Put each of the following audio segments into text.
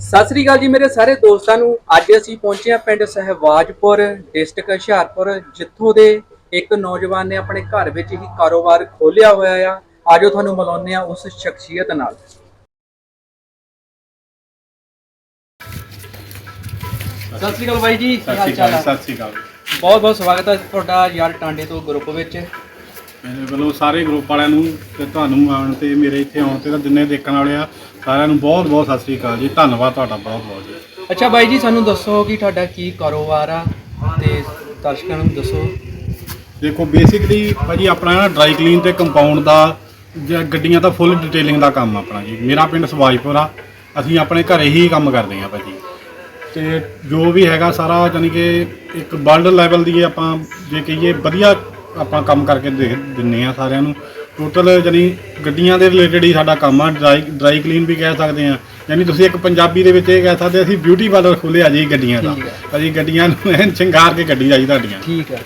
ਸਤਿ ਸ੍ਰੀ ਅਕਾਲ ਜੀ ਮੇਰੇ ਸਾਰੇ ਦੋਸਤਾਂ ਨੂੰ। ਅੱਜ ਅਸੀਂ ਪਹੁੰਚੇ ਹਾਂ ਪਿੰਡ ਸਹਿਵਾਜਪੁਰ ਡਿਸਟ੍ਰਿਕਟ ਹੁਸ਼ਿਆਰਪੁਰ ਜਿੱਥੋਂ ਦੇ ਇੱਕ ਨੌਜਵਾਨ ਨੇ ਆਪਣੇ ਘਰ ਵਿੱਚ ਹੀ ਕਾਰੋਬਾਰ ਖੋਲ੍ਹਿਆ ਹੋਇਆ ਆ। ਆਜੋ ਤੁਹਾਨੂੰ ਮਿਲਾਉਂਦੇ ਆ ਉਸ ਸ਼ਖਸੀਅਤ ਨਾਲ। ਸਤਿ ਸ੍ਰੀ ਅਕਾਲ ਬਾਈ ਜੀ ਕੀ ਸਤਿ ਹਾਲ ਸ਼੍ਰੀ ਚਾਲ ਆ? ਸਤਿ ਸ਼੍ਰੀ ਅਕਾਲ। ਬਹੁਤ ਬਹੁਤ ਸਵਾਗਤ ਹੈ ਤੁਹਾਡਾ ਯਾਰ ਟਾਂਡੇ ਤੋਂ ਗਰੁੱਪ ਵਿੱਚ। ਮੇਰੇ ਵੱਲੋਂ ਸਾਰੇ ਗਰੁੱਪ ਵਾਲਿਆਂ ਨੂੰ ਤੇ ਤੁਹਾਨੂੰ ਆਉਣ ਤੇ ਮੇਰੇ ਇੱਥੇ ਆਉਣ ਤੇ ਤਾਂ ਜਿੰਨੇ ਦੇਖਣ ਵਾਲੇ ਆ। ਸਾਰਿਆਂ ਨੂੰ ਬਹੁਤ ਬਹੁਤ ਸਤਿ ਸ਼੍ਰੀ ਅਕਾਲ ਜੀ। ਧੰਨਵਾਦ ਤੁਹਾਡਾ ਬਹੁਤ ਬਹੁਤ ਜੀ। ਅੱਛਾ ਬਾਈ ਜੀ ਸਾਨੂੰ ਦੱਸੋ ਕਿ ਤੁਹਾਡਾ ਕੀ ਕਾਰੋਬਾਰ ਆ ਤੇ ਦਰਸ਼ਕਾਂ ਨੂੰ ਦੱਸੋ। ਦੇਖੋ ਬੇਸਿਕਲੀ ਭਾਜੀ ਆਪਣਾ ਨਾ ਡਰਾਈ ਕਲੀਨ ਤੇ ਕੰਪਾਊਂਡ ਦਾ ਜਾਂ ਗੱਡੀਆਂ ਦਾ ਫੁੱਲ ਡਿਟੇਲਿੰਗ ਦਾ ਕੰਮ ਆਪਣਾ ਜੀ। ਮੇਰਾ ਪਿੰਡ ਸਵਾਜਪੁਰ ਆ। ਅਸੀਂ ਆਪਣੇ ਘਰੇ ਹੀ ਕੰਮ ਕਰਦੇ ਆ ਭਾਜੀ। ਤੇ ਜੋ ਵੀ ਹੈਗਾ ਸਾਰਾ ਜਾਨੀ ਕਿ ਇੱਕ ਵਰਲਡ ਲੈਵਲ ਦੀ ਆਪਾਂ ਜੇ ਕਹੀਏ ਵਧੀਆ ਆਪਾਂ ਕੰਮ ਕਰਕੇ ਦੇ ਦਿੰਨੇ ਆ ਸਾਰਿਆਂ ਨੂੰ। ਟੋਟਲ ਜਾਨੀ ਗੱਡੀਆਂ ਦੇ ਰਿਲੇਟਡ ਹੀ ਸਾਡਾ ਕੰਮ ਆ ਡਰਾਈ ਡਰਾਈ ਕਲੀਨ ਵੀ ਕਹਿ ਸਕਦੇ ਆ ਯਾਨੀ ਤੁਸੀਂ ਇੱਕ ਪੰਜਾਬੀ ਦੇ ਵਿੱਚ ਇਹ ਕਹਿ ਸਕਦੇ ਅਸੀਂ ਬਿਊਟੀ ਪਾਰਲਰ ਖੋਲ੍ਹਿਆ ਜੀ ਗੱਡੀਆਂ ਦਾ। ਠੀਕ ਹੈ। ਅਸੀਂ ਗੱਡੀਆਂ ਨੂੰ ਐਨ ਸ਼ਿੰਗਾਰ ਕੇ ਗੱਡੀ ਜਾਈ ਤੁਹਾਡੀਆਂ। ਠੀਕ ਹੈ।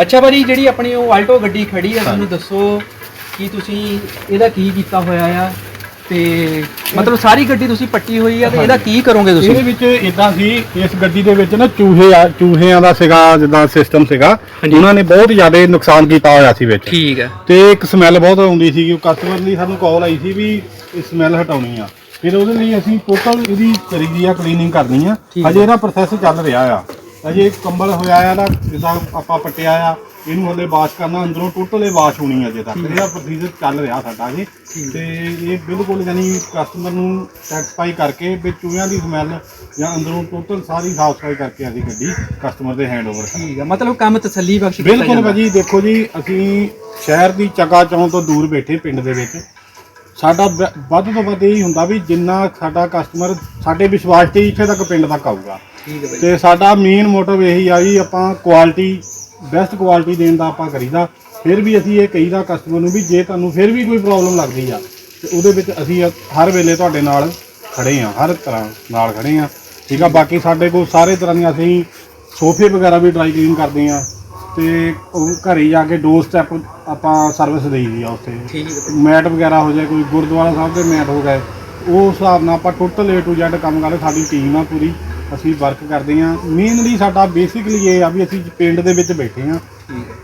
ਅੱਛਾ ਭਾਜੀ ਜਿਹੜੀ ਆਪਣੀ ਉਹ ਆਲਟੋ ਗੱਡੀ ਖੜੀ ਆ ਸਾਨੂੰ ਦੱਸੋ ਕਿ ਤੁਸੀਂ ਇਹਦਾ ਕੀ ਕੀਤਾ ਹੋਇਆ ਆ? ਤੇ ਮਤਲਬ ਸਾਰੀ ਗੱਡੀ ਤੁਸੀਂ ਪੱਟੀ ਹੋਈ ਆ ਤੇ ਇਹਦਾ ਕੀ ਕਰੋਗੇ ਤੁਸੀਂ? ਇਹਦੇ ਵਿੱਚ ਇਦਾਂ ਸੀ ਇਸ ਗੱਡੀ ਦੇ ਵਿੱਚ ਨਾ ਚੂਹੇ ਆ ਚੂਹਿਆਂ ਦਾ ਸੀਗਾ ਜਿੱਦਾਂ ਸਿਸਟਮ ਸੀਗਾ ਹਾਂਜੀ। ਉਹਨਾਂ ਨੇ ਬਹੁਤ ਜ਼ਿਆਦਾ ਨੁਕਸਾਨ ਕੀਤਾ ਹੋਇਆ ਸੀ ਵਿੱਚ। ਠੀਕ ਹੈ ਤੇ ਇੱਕ ਸਮੈਲ ਬਹੁਤ ਆਉਂਦੀ ਸੀ ਕਸਟਮਰ ਲਈ ਸਾਨੂੰ ਕਾਲ ਆਈ ਸੀ ਵੀ ਇਹ ਸਮੈਲ ਹਟਾਉਣੀ ਆ। ਫਿਰ ਉਹਦੇ ਲਈ ਅਸੀਂ ਟੋਟਲ ਇਹਦੀ ਕਰੀ ਦੀ ਆ ਕਲੀਨਿੰਗ ਕਰਨੀ ਆ। ਠੀਕ ਹੈ। ਅਜੇ ਇਹਦਾ ਪ੍ਰੋਸੈਸ ਚੱਲ ਰਿਹਾ ਆ। ਅਜੇ ਕੰਬਲ ਹੋਇਆ ਆ ਨਾ ਜਿੱਦਾਂ ਆਪਾਂ ਪੱਟਿਆ ਆ ਇਹਨੂੰ ਹਲੇ ਵਾਸ਼ ਕਰਨਾ ਅੰਦਰੋਂ ਟੋਟਲ ਇਹ ਵਾਸ਼ ਹੋਣੀ ਆ ਅਜੇ ਤੱਕ। ਇਹਦਾ ਪ੍ਰੋਸੀਜਰ ਚੱਲ ਰਿਹਾ ਸਾਡਾ ਜੀ ਤੇ ਇਹ ਬਿਲਕੁਲ ਯਾਨੀ ਕਸਟਮਰ ਨੂੰ ਸੈਟੀਸਫਾਈ ਕਰਕੇ ਵੀ ਚੂਹਿਆਂ ਦੀ ਸਮੈਲ ਜਾਂ ਅੰਦਰੋਂ ਟੋਟਲ ਸਾਰੀ ਸਾਫ਼ ਸਫ਼ਾਈ ਕਰਕੇ ਅਸੀਂ ਗੱਡੀ ਕਸਟਮਰ ਦੇ ਹੈਂਡਓਵਰ ਠੀਕ ਹੈ ਮਤਲਬ ਕੰਮ ਤਸੱਲੀ ਬਖਸ਼ ਬਿਲਕੁਲ। ਭਾਜੀ ਦੇਖੋ ਜੀ ਅਸੀਂ ਸ਼ਹਿਰ ਦੀ ਚਕਾ ਚੌਂ ਤੋਂ ਦੂਰ ਬੈਠੇ ਪਿੰਡ ਦੇ ਵਿੱਚ। ਸਾਡਾ ਵੱਧ ਤੋਂ ਵੱਧ ਇਹ ਹੁੰਦਾ ਵੀ ਜਿੰਨਾ ਸਾਡਾ ਕਸਟਮਰ ਸਾਡੇ ਵਿਸ਼ਵਾਸ ਤੇ ਹੀ ਇੱਥੇ ਤੱਕ ਪਿੰਡ ਤੱਕ ਆਊਗਾ। ਹੈ ਤੇ ਸਾਡਾ ਮੇਨ ਮੋਟਿਵ ਇਹੀ ਆ ਜੀ ਆਪਾਂ ਕੁਆਲਿਟੀ ਬੈਸਟ ਕੁਆਲਿਟੀ ਦੇਣ ਦਾ ਆਪਾਂ ਕਰੀਦਾ ਫਿਰ ਵੀ ਅਸੀਂ ਇਹ ਕਹੀਦਾ ਕਸਟਮਰ ਨੂੰ ਵੀ ਜੇ ਤੁਹਾਨੂੰ ਫਿਰ ਵੀ ਕੋਈ ਪ੍ਰੋਬਲਮ ਲੱਗਦੀ ਆ ਤੇ ਉਹਦੇ ਵਿੱਚ ਅਸੀਂ ਹਰ ਵੇਲੇ ਤੁਹਾਡੇ ਨਾਲ ਖੜੇ ਆ ਹਰ ਤਰ੍ਹਾਂ ਨਾਲ ਖੜੇ ਆ। ਠੀਕ ਆ ਬਾਕੀ ਸਾਡੇ ਕੋਲ ਸਾਰੇ ਤਰ੍ਹਾਂ ਦੀਆਂ ਅਸੀਂ ਸੋਫੇ ਵਗੈਰਾ ਵੀ ਡਰਾਈ ਕਲੀਨ ਕਰਦੇ ਆ ਤੇ ਉਹ ਘਰੇ ਜਾ ਕੇ ਡੋਰ ਸਟੈਪ ਆਪਾਂ ਸਰਵਿਸ ਦੇਈਦੀ ਆ ਉੱਥੇ। ਹੈ। ਮੈਟ ਵਗੈਰਾ ਹੋ ਜਾਏ ਕੋਈ ਗੁਰਦੁਆਰਾ ਸਾਹਿਬ ਦੇ ਮੈਟ ਹੋ ਗਏ ਉਸ ਹਿਸਾਬ ਨਾਲ ਆਪਾਂ ਟੋਟਲ A to Z ਕੰਮ ਕਰਦੇ ਸਾਡੀ ਟੀਮ ਆ ਪੂਰੀ। ਅਸੀਂ ਵਰਕ ਕਰਦੇ ਆ ਮੇਨਲੀ ਸਾਡਾ ਬੇਸਿਕਲੀ ਇਹ ਆ ਵੀ ਅਸੀਂ ਪਿੰਡ ਦੇ ਵਿੱਚ ਬੈਠੇ ਹੈ।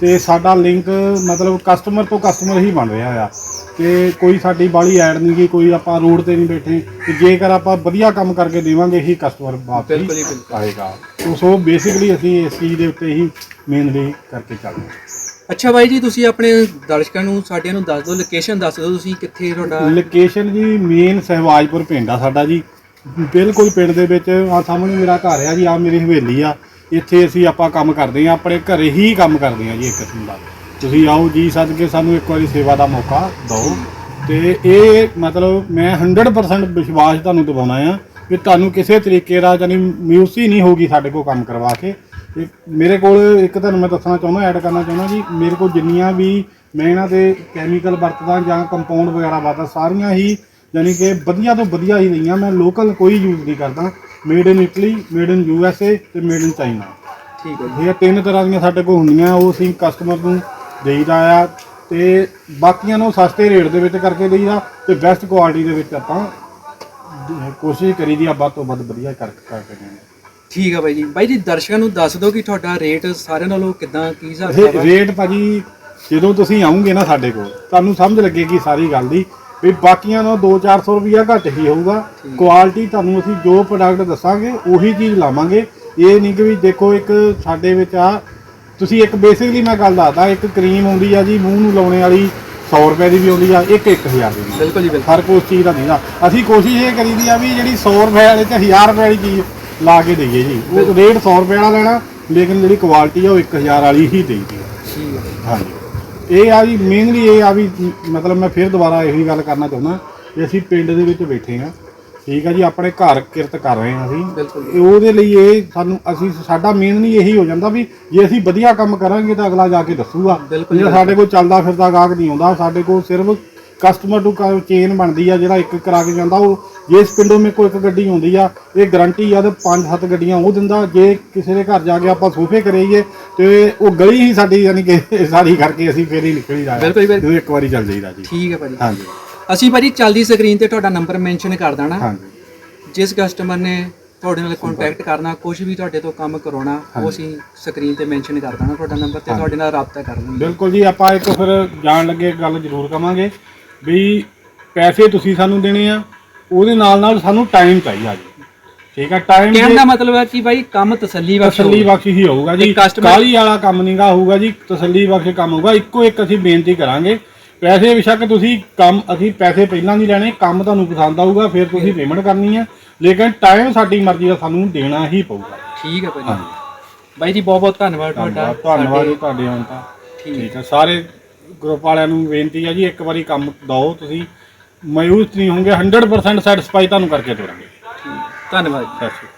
ਤੇ ਸਾਡਾ ਲਿੰਕ ਮਤਲਬ ਕਸਟਮਰ ਤੋਂ ਕਸਟਮਰ ਹੀ ਬਣ ਰਿਹਾ ਆ। ਤੇ ਕੋਈ ਸਾਡੀ ਬਾਲੀ ਐਡ ਨਹੀਂ ਗੀ ਕੋਈ ਆਪਾਂ ਰੋਡ ਤੇ ਨਹੀਂ ਬੈਠੇ। ਤੇ ਜੇਕਰ ਆਪਾਂ ਵਧੀਆ ਕੰਮ ਕਰਕੇ ਦੇਵਾਂਗੇ ਹੀ ਕਸਟਮਰ ਵਾਪਸ ਹੀ ਆਏਗਾ। ਸੋ ਸੋ ਬੇਸਿਕਲੀ ਅਸੀਂ ਇਸ ਚੀਜ਼ ਦੇ ਉੱਤੇ ਹੀ ਮੇਨਲੀ ਕਰਕੇ ਚੱਲਦੇ ਹਾਂ। ਅੱਛਾ ਬਾਈ ਜੀ ਤੁਸੀਂ ਆਪਣੇ ਦਰਸ਼ਕਾਂ ਨੂੰ ਸਾਡਿਆਂ ਨੂੰ ਦੱਸ ਦਿਓ ਲੋਕੇਸ਼ਨ ਦੱਸ ਦਿਓ ਤੁਸੀਂ ਕਿੱਥੇ ਤੁਹਾਡਾ? ਲੋਕੇਸ਼ਨ ਜੀ ਮੇਨ ਸਹਿਵਾਜਪੁਰ ਪਿੰਡ ਆ ਸਾਡਾ ਜੀ। ਬਿਲਕੁਲ ਪਿੰਡ ਦੇ ਵਿੱਚ ਆ ਸਾਹਮਣੇ ਮੇਰਾ ਘਰ ਆ ਜੀ ਆ ਮੇਰੀ ਹਵੇਲੀ ਆ। ਇੱਥੇ ਅਸੀਂ ਆਪਾਂ ਕੰਮ ਕਰਦੇ ਆ ਆਪਣੇ ਘਰੇ ਹੀ ਕੰਮ ਕਰਦੇ ਆ ਜੀ ਇੱਕ ਕਿਸਮ ਦਾ। ਤੁਸੀਂ ਆਓ ਜੀ, ਸੱਦ ਕੇ ਸਾਨੂੰ ਇੱਕ ਵਾਰੀ ਸੇਵਾ ਦਾ ਮੌਕਾ ਦਿਓ। ਤੇ ਇਹ ਮਤਲਬ ਮੈਂ 100% ਵਿਸ਼ਵਾਸ ਤੁਹਾਨੂੰ ਦਿਵਾਉਣਾ ਆ ਕਿ ਤੁਹਾਨੂੰ ਕਿਸੇ ਤਰੀਕੇ ਦਾ ਜਾਨੀ ਮਿਊਸੀ ਨਹੀਂ ਹੋਗੀ ਸਾਡੇ ਕੋਲ ਕੰਮ ਕਰਵਾ ਕੇ। ਤੇ ਮੇਰੇ ਕੋਲ ਇੱਕ ਤੁਹਾਨੂੰ ਮੈਂ ਦੱਸਣਾ ਚਾਹੁੰਦਾ ਐਡ ਕਰਨਾ ਚਾਹੁੰਦਾ ਜੀ, ਮੇਰੇ ਕੋਲ ਜਿੰਨੀਆਂ ਵੀ ਮੈਂ ਇਹਨਾਂ ਦੇ ਕੈਮੀਕਲ ਵਰਤਦਾ ਜਾਂ ਕੰਪਾਊਂਡ ਵਗੈਰਾ ਵਰਤਦਾ ਸਾਰੀਆਂ ਹੀ ਯਾਨੀ ਕਿ ਵਧੀਆ ਤੋਂ ਵਧੀਆ ਹੀ ਲਈਆਂ ਮੈਂ ਲੋਕਲ ਕੋਈ ਯੂਜ਼ ਨਹੀਂ ਕਰਦਾ। Made in Italy made in U S A ਤੇ ਮੇਡ ਇਨ ਚਾਈਨਾ ਠੀਕ ਹੈ ਇਹ ਤਿੰਨ ਤਰ੍ਹਾਂ ਦੀਆਂ ਸਾਡੇ ਕੋਲ ਹੁੰਦੀਆਂ। ਉਹ ਅਸੀਂ ਕਸਟਮਰ ਨੂੰ ਦੇਈਦਾ ਆ ਤੇ ਬਾਕੀਆਂ ਨੂੰ ਸਸਤੇ ਰੇਟ ਦੇ ਵਿੱਚ ਕਰਕੇ ਦੇਈਦਾ ਤੇ ਬੈਸਟ ਕੁਆਲਿਟੀ ਦੇ ਵਿੱਚ ਆਪਾਂ ਕੋਸ਼ਿਸ਼ ਕਰੀਦੀ ਆ ਵੱਧ ਤੋਂ ਵੱਧ ਵਧੀਆ ਕਰ ਕਰਕੇ ਦੇਣ ਠੀਕ ਹੈ ਬਾਈ ਜੀ। ਬਾਈ ਜੀ ਦਰਸ਼ਕਾਂ ਨੂੰ ਦੱਸ ਦਿਓ ਕਿ ਤੁਹਾਡਾ ਰੇਟ ਸਾਰਿਆਂ ਨਾਲੋਂ ਕਿਦਾਂ ਕੀ ਹਿਸਾਬ ਹੈ ਰੇਟ ਭਾਜੀ ਜਦੋਂ ਤੁਸੀਂ ਆਉਂਗੇ ਨਾ ਸਾਡੇ ਕੋਲ ਤੁਹਾਨੂੰ ਸਮਝ ਲੱਗੇਗੀ ਸਾਰੀ ਗੱਲ ਦੀ। ਵੀ ਬਾਕੀਆਂ ਨਾਲੋਂ 2-400 ਰੁਪਈਆ ਘੱਟ ਹੀ ਹੋਊਗਾ। ਕੁਆਲਿਟੀ ਤੁਹਾਨੂੰ ਅਸੀਂ ਜੋ ਪ੍ਰੋਡਕਟ ਦੱਸਾਂਗੇ ਉਹੀ ਚੀਜ਼ ਲਾਵਾਂਗੇ। ਇਹ ਨਹੀਂ ਕਿ ਵੀ ਦੇਖੋ ਇੱਕ ਸਾਡੇ ਵਿੱਚ ਆ ਤੁਸੀਂ ਇੱਕ ਬੇਸਿਕਲੀ ਮੈਂ ਗੱਲ ਦੱਸਦਾ ਇੱਕ ਕਰੀਮ ਆਉਂਦੀ ਆ ਜੀ ਮੂੰਹ ਨੂੰ ਲਾਉਣੇ ਵਾਲੀ 100 ਰੁਪਏ ਦੀ ਵੀ ਆਉਂਦੀ ਆ ਇੱਕ 1000 ਦੀ। ਵੀ ਬਿਲਕੁਲ ਜੀ ਬਿਲਕੁਲ। ਹਰ ਕੋਈ ਚੀਜ਼ ਦਾ ਨਹੀਂ ਅਸੀਂ ਕੋਸ਼ਿਸ਼ ਇਹ ਕਰੀਦੀ ਆ ਵੀ ਜਿਹੜੀ 100 ਰੁਪਏ ਵਾਲੇ ਤੇ 1000 ਰੁਪਏ ਵਾਲੀ ਚੀਜ਼ ਲਾ ਕੇ ਦਈਏ ਜੀ। ਉਹ ਰੇਟ 100 ਰੁਪਏ ਵਾਲਾ ਲੈਣਾ ਲੇਕਿਨ ਜਿਹੜੀ ਕੁਆਲਿਟੀ ਆ ਉਹ 1000 ਵਾਲੀ ਹੀ ਦੇਈਦੀ ਆ। ਠੀਕ ਹੈ। ਹਾਂਜੀ। ਇਹ ਆ ਜੀ ਮੇਨਲੀ ਇਹ ਆ ਵੀ ਮਤਲਬ ਮੈਂ ਫਿਰ ਦੁਬਾਰਾ ਇਹੀ ਗੱਲ ਕਰਨਾ ਚਾਹੁੰਦਾ ਕਿ ਅਸੀਂ ਪਿੰਡ ਦੇ ਵਿੱਚ ਬੈਠੇ ਆ ਠੀਕ ਆ ਜੀ ਆਪਣੇ ਘਰ ਕਿਰਤ ਕਰ ਰਹੇ ਆ ਅਸੀਂ। ਉਹਦੇ ਲਈ ਇਹ ਸਾਨੂੰ ਅਸੀਂ ਸਾਡਾ ਮੇਨਲੀ ਇਹੀ ਹੋ ਜਾਂਦਾ ਵੀ ਜੇ ਅਸੀਂ ਵਧੀਆ ਕੰਮ ਕਰਾਂਗੇ ਤਾਂ ਅਗਲਾ ਜਾ ਕੇ ਦੱਸੂਗਾ। ਜੇ ਸਾਡੇ ਕੋਲ ਚੱਲਦਾ ਫਿਰਦਾ ਗਾਹਕ ਨਹੀਂ ਆਉਂਦਾ ਸਾਡੇ ਕੋਲ ਸਿਰਫ ਕਸਟਮਰ ਟੂ ਚੇਨ ਬਣਦੀ ਆ ਜਿਹੜਾ ਇੱਕ ਕਰਾ ਕੇ ਜਾਂਦਾ ਉਹ ਜੇ ਇਸ ਪਿੰਡੋਂ ਮੇ ਕੋਈ ਇੱਕ ਗੱਡੀ ਆਉਂਦੀ ਆ ਇਹ ਗਾਰੰਟੀ ਆ ਤੇ ਪੰਜ ਸੱਤ ਗੱਡੀਆਂ ਉਹ ਦਿੰਦਾ ਜੇ ਕਿਸੇ ਦੇ ਘਰ ਜਾ ਕੇ ਆਪਾਂ ਸੋਫੇ ਕਰਾਈਏ ਤੇ ਉਹ ਗਲੀ ਹੀ ਸਾਡੀ ਯਾਨੀ ਕਿ ਸਾਰੀ ਕਰਕੇ ਅਸੀਂ ਫੇਰ ਹੀ ਨਿਕਲੀ ਜਾਇਆ ਬਿਲਕੁਲ, ਬਿਲਕੁਲ। ਜਦੋਂ ਇੱਕ ਵਾਰੀ ਚੱਲ ਜਾਈਦਾ ਜੀ। ਠੀਕ ਹੈ ਭਾਜੀ। ਹਾਂਜੀ। ਅਸੀਂ ਭਾਜੀ ਚੱਲਦੀ ਸਕਰੀਨ ਤੇ ਤੁਹਾਡਾ ਨੰਬਰ ਮੈਂਸ਼ਨ ਕਰ ਦੇਣਾ। ਹਾਂਜੀ। ਜਿਸ ਕਸਟਮਰ ਨੇ ਤੁਹਾਡੇ ਨਾਲ ਕੰਟੈਕਟ ਕਰਨਾ ਕੁਝ ਵੀ ਤੁਹਾਡੇ ਤੋਂ ਕੰਮ ਕਰਾਉਣਾ ਉਹ। ਅਸੀਂ ਸਕਰੀਨ ਤੇ ਮੈਂਸ਼ਨ ਕਰ ਦੇਣਾ ਤੁਹਾਡਾ ਨੰਬਰ ਤੇ। ਤੁਹਾਡੇ ਨਾਲ ਰਾਬਤਾ ਕਰ ਲਾਂਗੇ। ਬਿਲਕੁਲ ਜੀ ਆਪਾਂ ਇੱਕ ਫਿਰ ਜਾਣ ਲੱਗੇ ਗੱਲ ਜ਼ਰੂਰ ਕਵਾਂਗੇ। ਵੀ ਪੈਸੇ ਤੁਸੀਂ ਸਾਨੂੰ ਦੇਣੇ ਆ ਉਹਦੇ ਨਾਲ ਨਾਲ ਸਾਨੂੰ ਟਾਈਮ ਚਾਹੀਦਾ ਜੀ। ਠੀਕ ਹੈ ਟਾਈਮ ਕਹਿਣ ਦਾ ਮਤਲਬ ਹੈ ਕਿ ਭਾਈ ਕੰਮ ਤਸੱਲੀ ਬਖਸ਼ ਤਸੱਲੀ। ਬਖਸ਼ ਹੀ ਹੋਊਗਾ ਜੀ। ਤੇ customer- ਕਾਲੀ ਵਾਲਾ ਕੰਮ ਨਹੀਂਗਾ ਹੋਊਗਾ ਜੀ ਤਸੱਲੀ ਬਖਸ਼ ਕੰਮ ਹੋਊਗਾ। ਇੱਕੋ ਇੱਕ ਅਸੀਂ ਬੇਨਤੀ ਕਰਾਂਗੇ ਪੈਸੇ ਬੇਸ਼ੱਕ ਤੁਸੀਂ ਕੰਮ ਅਸੀਂ ਪੈਸੇ ਪਹਿਲਾਂ ਨਹੀਂ ਲੈਣੇ ਕੰਮ ਤੁਹਾਨੂੰ ਪਸੰਦ ਆਊਗਾ ਫਿਰ ਤੁਸੀਂ ਪੇਮੈਂਟ ਕਰਨੀ ਹੈ ਲੇਕਿਨ ਟਾਈਮ ਸਾਡੀ ਮਰਜ਼ੀ ਦਾ ਸਾਨੂੰ ਦੇਣਾ ਹੀ ਪਊਗਾ। ਠੀਕ ਹੈ ਭਾਈ ਹਾਂਜੀ। ਬਾਈ ਜੀ ਬਹੁਤ ਬਹੁਤ ਧੰਨਵਾਦ ਤੁਹਾਡਾ ਧੰਨਵਾਦ ਧੰਨਵਾਦ ਜੀ ਸਾਡੇ- ਤੁਹਾਡੇ ਆਉਣ ਦਾ। ਠੀਕ। ਠੀਕ ਹੈ ਸਾਰੇ ਗਰੁੱਪ ਵਾਲਿਆਂ ਨੂੰ ਬੇਨਤੀ ਹੈ ਜੀ ਇੱਕ ਵਾਰੀ ਕੰਮ ਦਿਓ ਤੁਸੀਂ ਮਾਯੂਸ ਨਹੀਂ ਹੋਵੋਗੇ 100% ਸੈਟੀਸਫਾਈ ਤੁਹਾਨੂੰ ਕਰਕੇ ਦੇਵਾਂਗੇ ਠੀਕ। ਧੰਨਵਾਦ। ਸਤਿ ਸ਼੍ਰੀ ਅਕਾਲ